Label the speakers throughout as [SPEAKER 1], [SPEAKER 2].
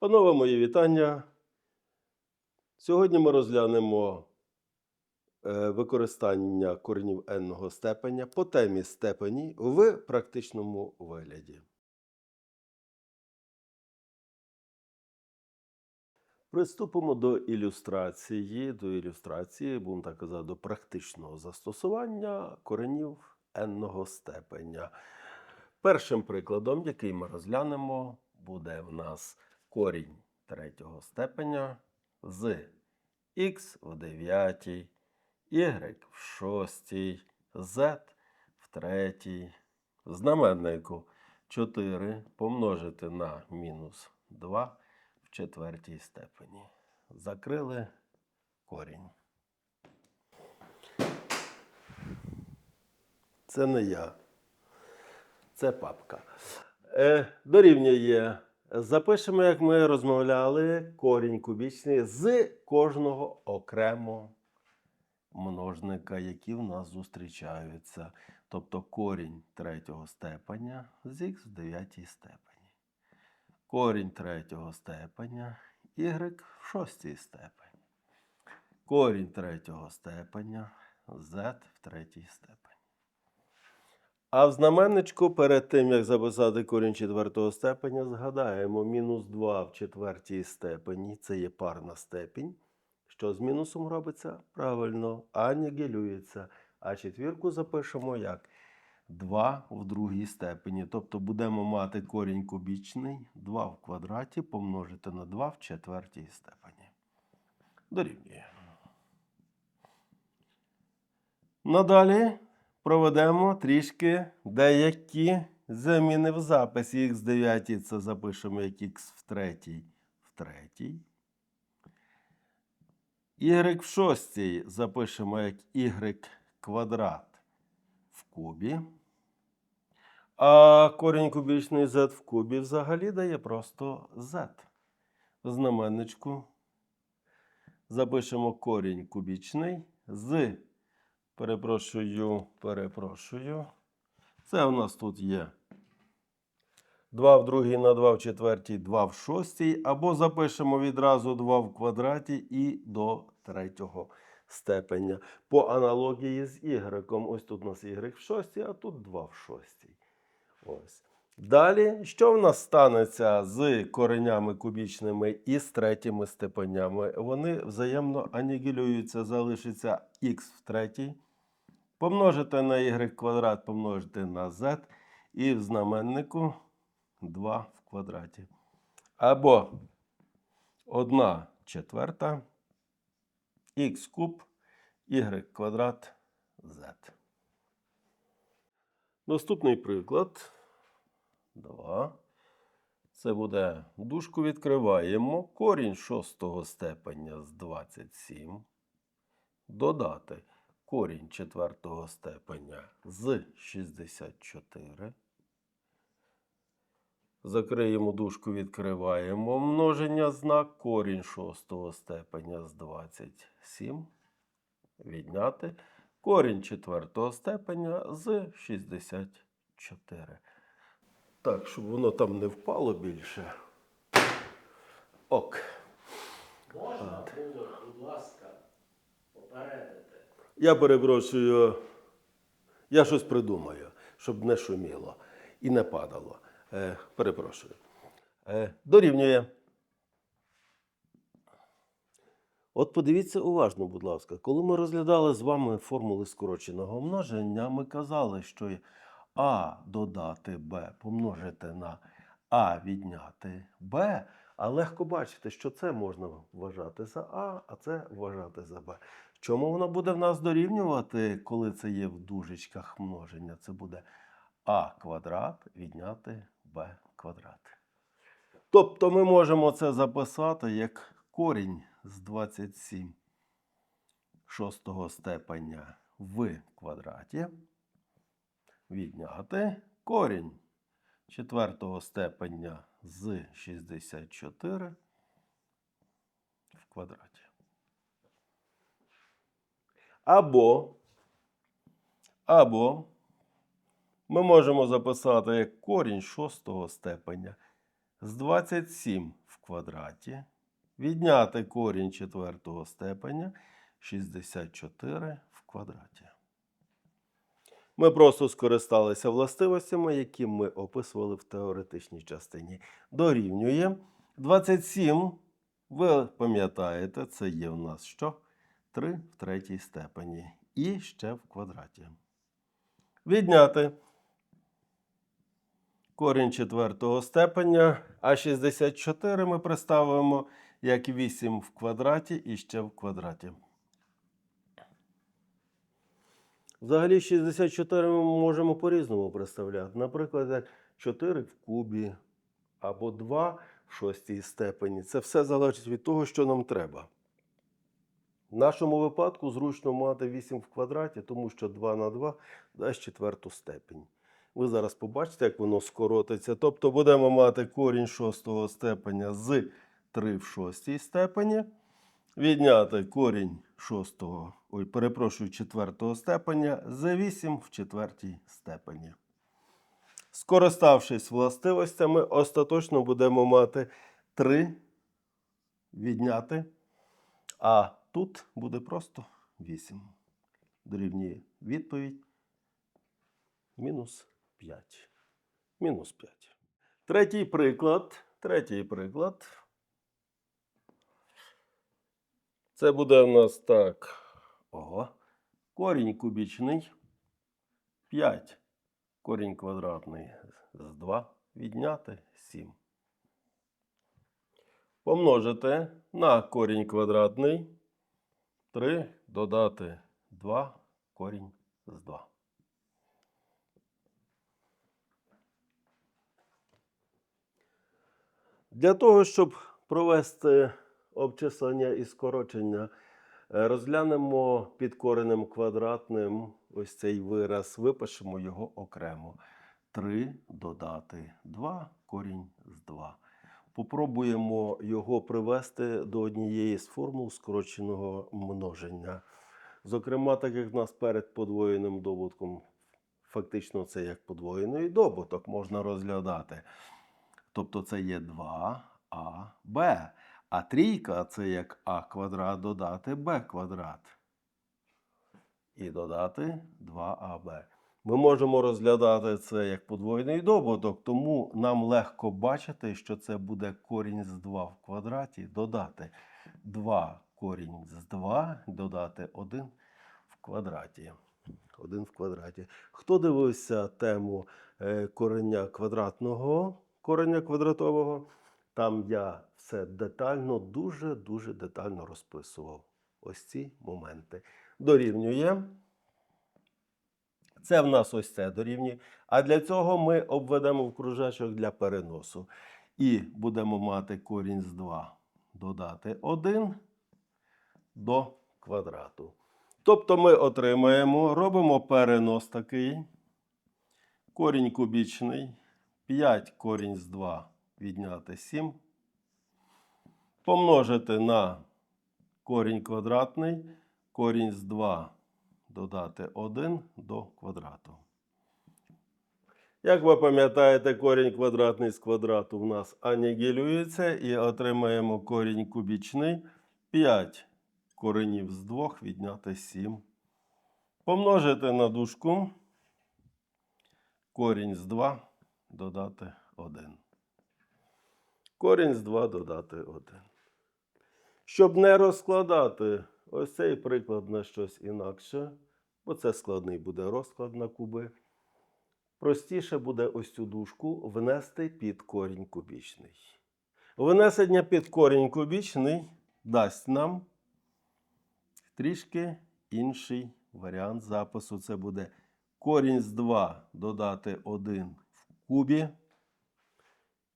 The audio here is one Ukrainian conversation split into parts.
[SPEAKER 1] Панове мої вітання. Сьогодні ми розглянемо е, використання коренів n степеня по темі степені в практичному вигляді. Приступимо до ілюстрації, до ілюстрації, будемо так казати, до практичного застосування коренів n степеня. Першим прикладом, який ми розглянемо, буде в нас корінь третього степеня з х в дев'ятій, y в шостій, z в третій, знаменнику 4 помножити на мінус 2 в четвертій степені. Закрили корінь. Це не я. Це папка. Е, дорівнює. Запишемо, як ми розмовляли, корінь кубічний з кожного окремо множника, які в нас зустрічаються. Тобто корінь третього степеня з х в дев'ятій степені. Корінь третього степеня y в шостій степені. Корінь третього степеня z в третій степені. А в знаменничку перед тим, як записати корінь четвертого степеня, згадаємо мінус 2 в четвертій степені. Це є парна степінь. Що з мінусом робиться? Правильно, анігілюється. А четвірку запишемо як 2 в другій степені. Тобто будемо мати корінь кубічний 2 в квадраті помножити на 2 в четвертій степені. Дорівнює. Надалі проведемо трішки деякі заміни в записі. Х 9 це запишемо як х в третій в третій. Y в шостій запишемо як y квадрат в кубі. А корінь кубічний z в кубі взагалі дає просто z. Знаменничку запишемо корінь кубічний з Перепрошую, перепрошую. Це у нас тут є 2 в другій на 2 в четвертій, 2 в шостій. Або запишемо відразу 2 в квадраті і до третього степеня. По аналогії з y. Ось тут у нас y в шостій, а тут 2 в шостій. Ось. Далі, що в нас станеться з коренями кубічними і з третіми степенями? Вони взаємно анігілюються, залишиться х в третій. Помножити на y квадрат, помножити на z і в знаменнику 2 в квадраті. Або 1 четверта х куб y квадрат z. Наступний приклад. 2. Це буде дужку відкриваємо. Корінь шостого степеня з 27. Додати корінь четвертого степеня з 64. Закриємо дужку, відкриваємо множення знак корінь шостого степеня з 27. Відняти корінь четвертого степеня з 64. Так, щоб воно там не впало більше. Ок.
[SPEAKER 2] Можна було, будь ласка, попередити.
[SPEAKER 1] Я перепрошую, я щось придумаю, щоб не шуміло і не падало. Е, перепрошую. Е, дорівнює. От подивіться уважно, будь ласка, коли ми розглядали з вами формули скороченого множення, ми казали, що А додати Б помножити на А відняти Б, а легко бачити, що це можна вважати за А, а це вважати за Б. Чому воно буде в нас дорівнювати, коли це є в дужечках множення? Це буде А квадрат відняти Б квадрат. Тобто ми можемо це записати як корінь з 27 шостого степеня в квадраті. Відняти корінь четвертого степеня з 64 в квадраті. Або, або ми можемо записати як корінь шостого степеня з 27 в квадраті відняти корінь четвертого степеня 64 в квадраті. Ми просто скористалися властивостями, які ми описували в теоретичній частині. Дорівнює 27. Ви пам'ятаєте, це є в нас що? 3 в третій степені. І ще в квадраті. Відняти корінь четвертого степеня, а 64 ми представимо як 8 в квадраті і ще в квадраті. Взагалі 64 ми можемо по-різному представляти. Наприклад, як 4 в кубі або 2 в шостій степені. Це все залежить від того, що нам треба. В нашому випадку зручно мати 8 в квадраті, тому що 2 на 2 дасть четверту степень. Ви зараз побачите, як воно скоротиться. Тобто будемо мати корінь шостого степеня з 3 в шостій степені. Відняти корінь шостого, ой, перепрошую, четвертого степеня з 8 в четвертій степені. Скориставшись властивостями, остаточно будемо мати 3 відняти, а тут буде просто 8. Дорівнює відповідь мінус 5. Мінус 5. Третій приклад. Третій приклад. Це буде у нас так. Ого. Корінь кубічний. 5. Корінь квадратний з 2 відняти 7. Помножити на корінь квадратний. 3 додати 2 корінь з 2. Для того, щоб провести обчислення і скорочення, е, розглянемо під коренем квадратним ось цей вираз, випишемо його окремо. 3 додати 2 корінь з 2. Попробуємо його привести до однієї з формул скороченого множення. Зокрема, так як в нас перед подвоєним добутком, фактично це як подвоєний добуток можна розглядати. Тобто це є 2аб. А трійка це як а квадрат додати b квадрат. І додати 2аб. Ми можемо розглядати це як подвоєний добуток, тому нам легко бачити, що це буде корінь з 2 в квадраті, додати 2 корінь з 2, додати 1 в квадраті. 1 в квадраті. Хто дивився тему е, корення квадратного, корення квадратового? Там я все детально, дуже-дуже детально розписував. Ось ці моменти. Дорівнює. Це в нас ось це дорівнює. А для цього ми обведемо в кружечок для переносу. І будемо мати корінь з 2 додати 1 до квадрату. Тобто ми отримаємо, робимо перенос такий. Корінь кубічний. 5 корінь з 2 відняти 7. Помножити на корінь квадратний. Корінь з 2 додати 1 до квадрату. Як ви пам'ятаєте, корінь квадратний з квадрату в нас анігілюється і отримаємо корінь кубічний 5 коренів з 2 відняти 7. Помножити на дужку корінь з 2 додати 1. Корінь з 2 додати 1. Щоб не розкладати ось цей приклад на щось інакше, бо це складний буде розклад на куби. Простіше буде ось цю дужку внести під корінь кубічний. Внесення під корінь кубічний дасть нам трішки інший варіант запису. Це буде корінь з 2 додати 1 в кубі,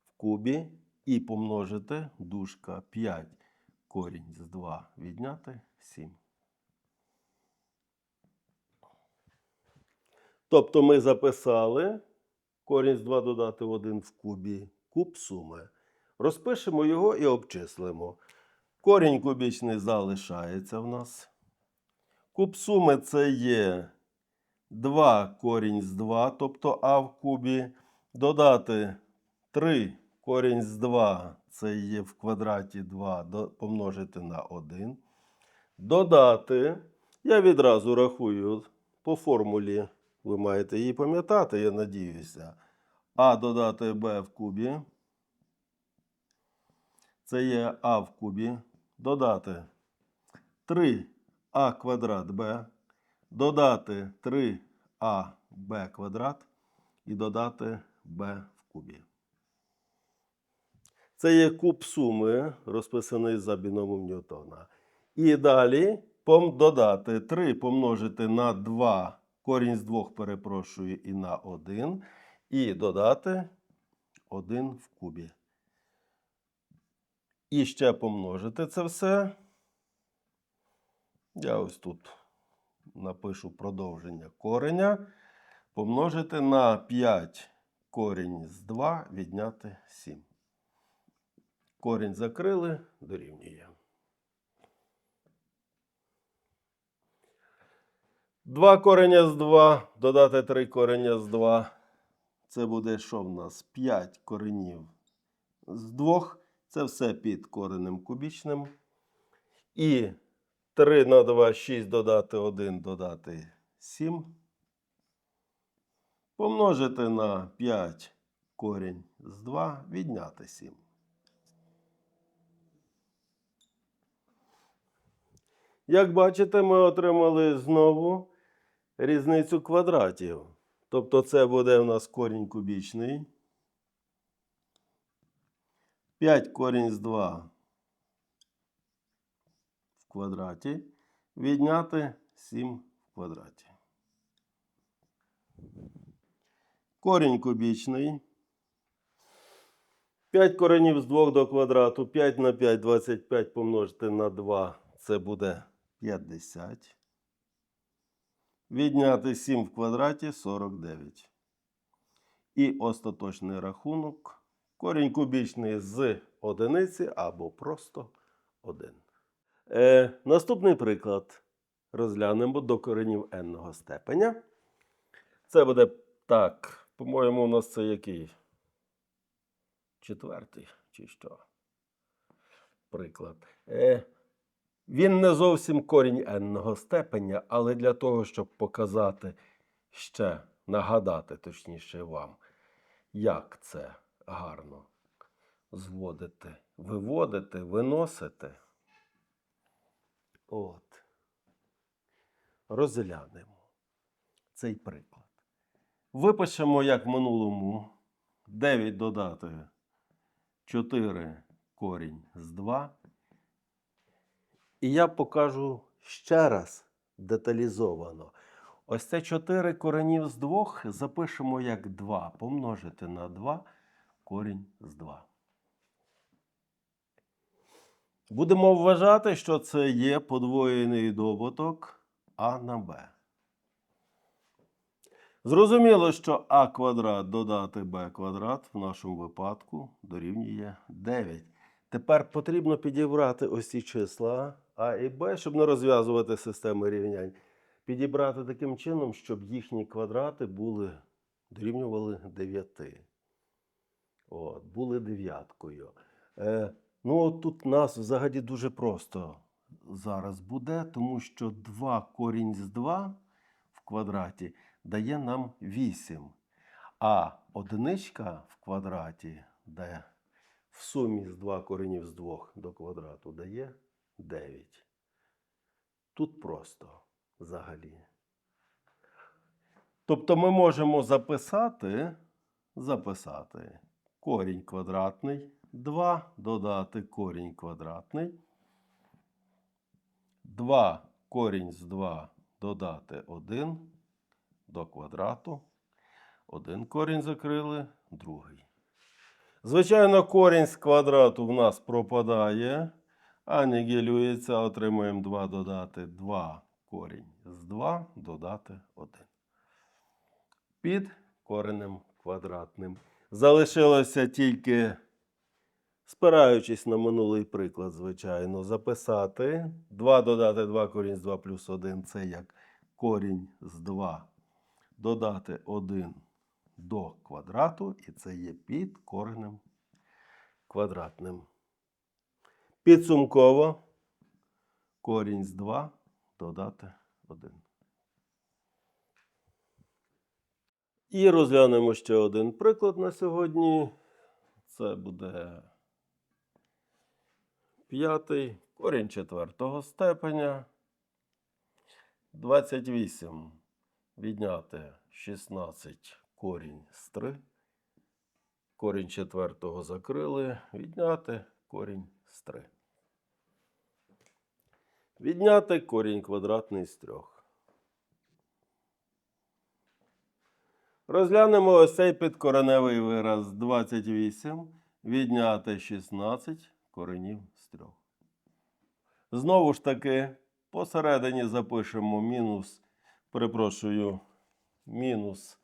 [SPEAKER 1] в кубі і помножити дужка 5 корінь з 2 відняти 7. Тобто ми записали корінь з 2 додати 1 в кубі, куб суми. Розпишемо його і обчислимо. Корінь кубічний залишається в нас. Куб суми це є 2 корінь з 2, тобто а в кубі. Додати 3 корінь з 2 це є в квадраті 2 помножити на 1. Додати. Я відразу рахую по формулі. Ви маєте її пам'ятати, я надіюся. А додати Б в кубі. Це є А в кубі. Додати 3а квадрат Б. Додати 3аб квадрат і додати b в кубі. Це є куб суми, розписаний за біномом Ньютона. І далі додати 3 помножити на 2, корінь з 2, перепрошую, і на 1. І додати 1 в кубі. І ще помножити це все. Я ось тут напишу продовження кореня. Помножити на 5 корінь з 2 відняти 7. Корінь закрили, дорівнює. 2 кореня з 2, додати 3 кореня з 2. Це буде що в нас? 5 коренів з 2. Це все під коренем кубічним. І 3 на 2, 6 додати 1, додати 7. Помножити на 5 корінь з 2, відняти 7. Як бачите, ми отримали знову різницю квадратів. Тобто це буде у нас корінь кубічний. 5 корінь з 2 в квадраті. Відняти 7 в квадраті. Корінь кубічний. 5 коренів з 2 до квадрату. 5 на 5, 25 помножити на 2. Це буде 50. Відняти 7 в квадраті 49. І остаточний рахунок. Корінь кубічний з одиниці або просто 1. Е, наступний приклад розглянемо до коренів n степеня. Це буде так. По-моєму, у нас це який? Четвертий, чи що? Приклад. Е, він не зовсім корінь n степеня, але для того, щоб показати ще, нагадати, точніше вам, як це гарно зводити, виводити, виносити. От. Розглянемо цей приклад. Випишемо, як в минулому, 9 додати 4 корінь з 2. І я покажу ще раз деталізовано. Ось це 4 коренів з 2 запишемо як 2. Помножити на 2 корінь з 2. Будемо вважати, що це є подвоєний добуток А на Б. Зрозуміло, що А квадрат додати Б квадрат в нашому випадку дорівнює 9. Тепер потрібно підібрати ось ці числа А і Б, щоб не розв'язувати системи рівнянь. Підібрати таким чином, щоб їхні квадрати були, дорівнювали 9. От, були дев'яткою. Е, ну, от тут нас взагалі дуже просто зараз буде, тому що 2 корінь з 2 в квадраті дає нам 8. А одиничка в квадраті дає в сумі з 2 коренів з 2 до квадрату дає 9. Тут просто взагалі. Тобто ми можемо записати, записати корінь квадратний 2 додати корінь квадратний. 2 корінь з 2 додати 1 до квадрату. Один корінь закрили, другий. Звичайно, корінь з квадрату в нас пропадає, анігілюється, отримуємо 2 додати 2 корінь з 2 додати 1. Під коренем квадратним. Залишилося тільки, спираючись на минулий приклад, звичайно, записати 2 додати 2 корінь з 2 плюс 1 це як корінь з 2 додати 1 до квадрату, і це є під коренем квадратним. Підсумково корінь з 2 додати 1. І розглянемо ще один приклад на сьогодні. Це буде п'ятий корінь четвертого степеня. 28 відняти 16 корінь з 3. Корінь четвертого закрили. Відняти корінь з 3. Відняти корінь квадратний з 3. Розглянемо ось цей підкореневий вираз 28. Відняти 16 коренів з 3. Знову ж таки, посередині запишемо мінус, перепрошую, мінус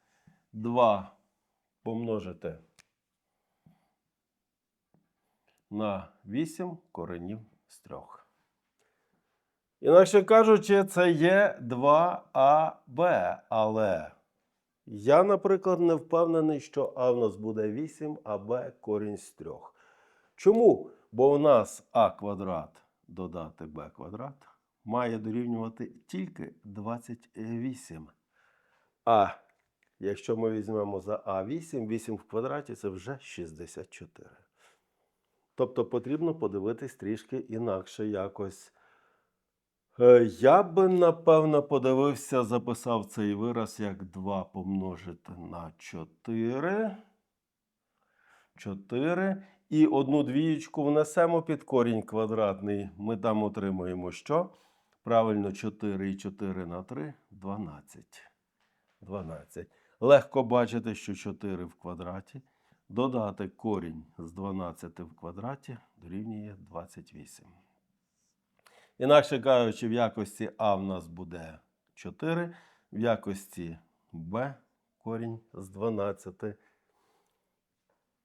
[SPEAKER 1] 2 помножити на 8 коренів з 3. Інакше кажучи, це є 2АБ, але я, наприклад, не впевнений, що А в нас буде 8, а Б корінь з 3. Чому? Бо у нас А квадрат додати Б квадрат має дорівнювати тільки 28. А якщо ми візьмемо за А8, 8 в квадраті це вже 64. Тобто потрібно подивитись трішки інакше якось. Е, Я би, напевно, подивився, записав цей вираз як 2 помножити на 4. 4. І одну двієчку внесемо під корінь квадратний. Ми там отримуємо що? Правильно, 4 і 4 на 3 12. 12. Легко бачити, що 4 в квадраті. Додати корінь з 12 в квадраті дорівнює 28. Інакше кажучи, в якості А в нас буде 4, в якості Б корінь з 12.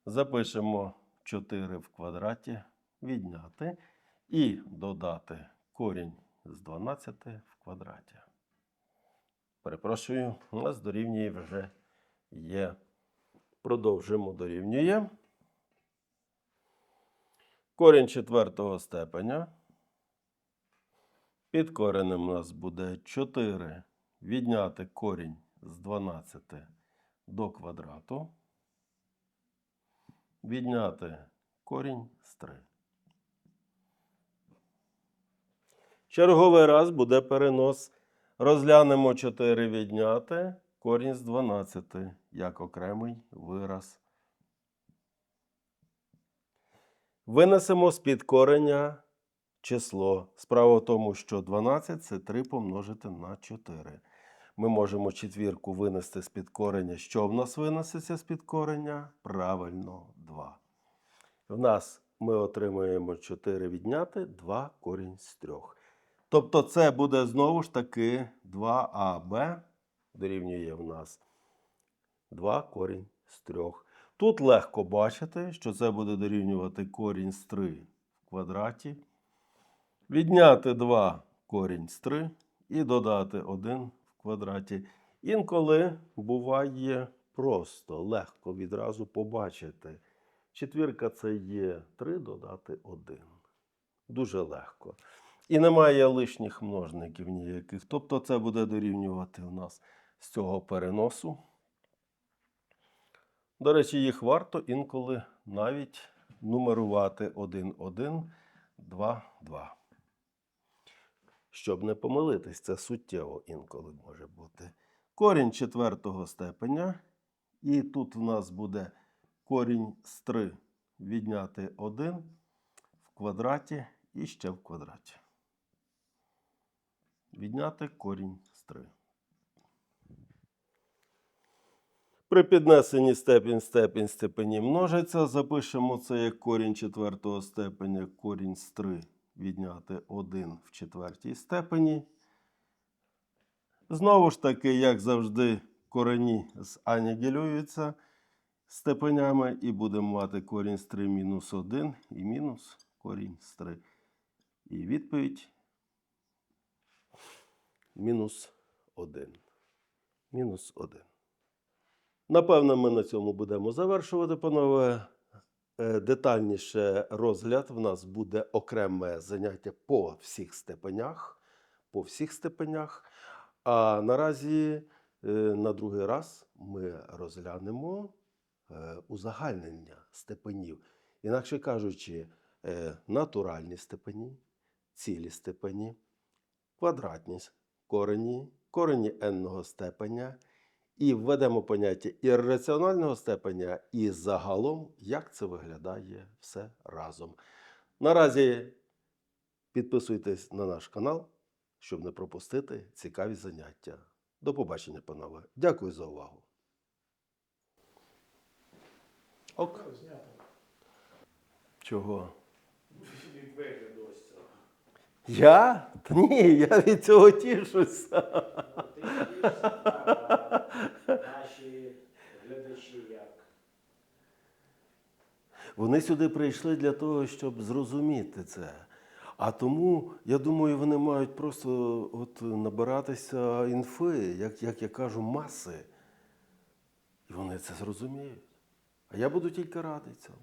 [SPEAKER 1] Запишемо 4 в квадраті, відняти і додати корінь з 12 в квадраті. Перепрошую, у нас дорівнює вже є. Продовжимо дорівнює. Корінь четвертого степеня. Під коренем у нас буде 4 відняти корінь з 12 до квадрату. Відняти корінь з 3. Черговий раз буде перенос. Розглянемо 4 відняти корінь з 12 як окремий вираз. Винесемо з-під кореня число. Справа в тому, що 12 це 3 помножити на 4. Ми можемо четвірку винести з-під кореня. Що в нас винесеться з-під кореня? Правильно, 2. В нас ми отримуємо 4 відняти, 2 корінь з 3. Тобто це буде знову ж таки 2АБ дорівнює в нас 2 корінь з 3. Тут легко бачити, що це буде дорівнювати корінь з 3 в квадраті. Відняти 2 корінь з 3 і додати 1 в квадраті. Інколи буває просто легко відразу побачити. Четвірка це є 3 додати 1. Дуже легко. І немає лишніх множників ніяких. Тобто це буде дорівнювати у нас з цього переносу. До речі, їх варто інколи навіть нумерувати 1, 1, 2, 2. Щоб не помилитись, це суттєво інколи може бути. Корінь четвертого степеня. І тут в нас буде корінь з 3 відняти 1 в квадраті і ще в квадраті. Відняти корінь з 3. При піднесенні степінь степінь степені множиться. Запишемо це як корінь четвертого степеня, корінь з 3 відняти 1 в четвертій степені. Знову ж таки, як завжди, корені анігілюються степенями, і будемо мати корінь з 3 мінус 1 і мінус корінь з 3. І відповідь мінус 1. Мінус 1. Напевно, ми на цьому будемо завершувати, панове. е, детальніше розгляд, в нас буде окреме заняття по всіх степенях. По всіх степенях. А наразі е, на другий раз ми розглянемо е, узагальнення степенів. Інакше кажучи, натуральні степені, цілі степені, квадратні корені, корені n-ного степеня, і введемо поняття ірраціонального степеня і загалом, як це виглядає все разом. Наразі підписуйтесь на наш канал, щоб не пропустити цікаві заняття. До побачення, панове. Дякую за увагу. Ок. Чого? Я? Та ні, я від цього тішуся.
[SPEAKER 2] Ну, ти дивишся, так, а наші глядачі як?
[SPEAKER 1] Вони сюди прийшли для того, щоб зрозуміти це. А тому, я думаю, вони мають просто от набиратися інфи, як, як я кажу, маси. І вони це зрозуміють. А я буду тільки радий цьому.